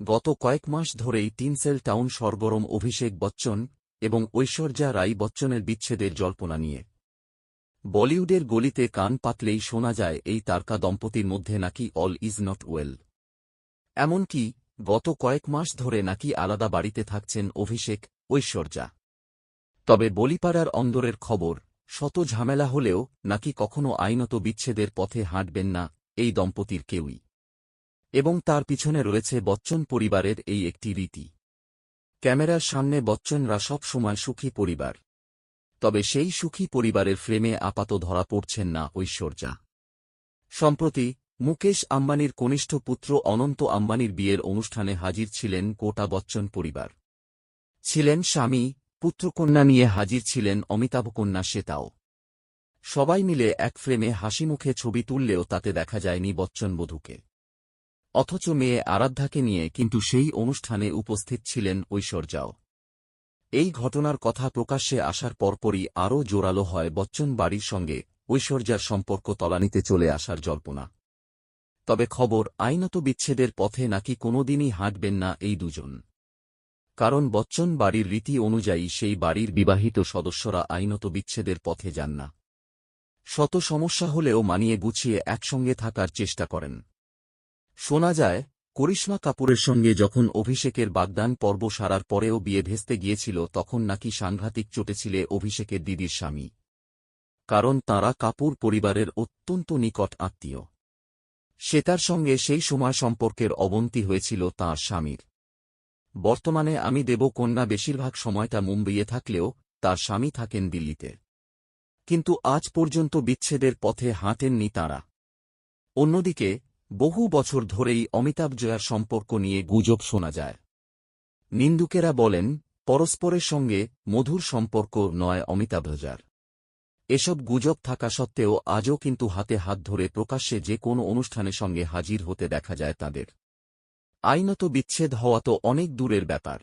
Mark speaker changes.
Speaker 1: গত কয়েক মাস ধরেই টিনসেল টাউন সরগরম অভিষেক বচ্চন এবং ঐশ্বর্যা রাই বচ্চনের বিচ্ছেদের জল্পনা নিয়ে। বলিউডের গলিতে কান পাতলেই শোনা যায় এই তারকা দম্পতির মধ্যে নাকি অল ইজ নট ওয়েল। এমনকি গত কয়েক মাস ধরে নাকি আলাদা বাড়িতে থাকছেন অভিষেক, ঐশ্বর্যা। তবে বলিপাড়ার অন্দরের খবর, শত ঝামেলা হলেও নাকি কখনো আইনত বিচ্ছেদের পথে হাঁটবেন না এই দম্পতির কেউই। এবং তার পিছনে রয়েছে বচ্চন পরিবারের এই একটি রীতি। ক্যামেরার সামনে বচ্চনরা সব সময় সুখী পরিবার। তবে সেই সুখী পরিবারের ফ্রেমে আপাত ধরা পড়ছেন না ঐশ্বর্যা। সম্প্রতি, মুকেশ আম্বানির কনিষ্ঠ পুত্র অনন্ত আম্বানির বিয়ের অনুষ্ঠানে হাজির ছিলেন কোটা বচ্চন পরিবার। ছিলেন স্বামী, পুত্রকন্যা নিয়ে হাজির ছিলেন অমিতাভ কন্যা শ্বেতাও। সবাই মিলে এক ফ্রেমে হাসিমুখে ছবি তুললেও তাতে দেখা যায়নি বচ্চন বধূকে। অথচ মেয়ে আরাধ্যাকে নিয়ে কিন্তু সেই অনুষ্ঠানে উপস্থিত ছিলেন ঐশ্বর্যাও। এই ঘটনার কথা প্রকাশ্যে আসার পরপরই আরও জোরালো হয় বচ্চন বাড়ির সঙ্গে ঐশ্বর্যার সম্পর্ক তলানিতে চলে আসার জল্পনা। তবে খবর আইনত বিচ্ছেদের পথে নাকি কোনোদিনই হাঁটবেন না এই দুজন। কারণ বচ্চন বাড়ির রীতি অনুযায়ী সেই বাড়ির বিবাহিত সদস্যরা আইনত বিচ্ছেদের পথে যান না। শত সমস্যা হলেও মানিয়ে গুছিয়ে একসঙ্গে থাকার চেষ্টা করেন। শোনা যায়, করিশ্মা কাপুরের সঙ্গে যখন অভিষেকের বাগদান পর্ব সারার পরেও বিয়ে ভেস্তে গিয়েছিল তখন নাকি সাংঘাতিক চটেছিলে অভিষেকের দিদির স্বামী। কারণ তাঁরা কাপুর পরিবারের অত্যন্ত নিকট আত্মীয়। শ্বেতার সঙ্গে সেই সময় সম্পর্কের অবনতি হয়েছিল তাঁর স্বামীর। বর্তমানে আমি দেব কন্যা বেশিরভাগ সময়টা মুম্বইয়ে থাকলেও তার স্বামী থাকেন দিল্লিতে। কিন্তু আজ পর্যন্ত বিচ্ছেদের পথে হাঁটেননি তাঁরা। অন্যদিকে বহু বছর ধরেই অমিতাভ জয়ার সম্পর্ক নিয়ে গুজব শোনা যায়। নিন্দুকেরা বলেন, পরস্পরের সঙ্গে মধুর সম্পর্ক নয় অমিতাভ জয়ার। এসব গুজব থাকা সত্ত্বেও আজও কিন্তু হাতে হাত ধরে প্রকাশ্যে যে কোনো অনুষ্ঠানের সঙ্গে হাজির হতে দেখা যায় তাদের। আইনত বিচ্ছেদ হওয়া তো অনেক দূরের ব্যাপার।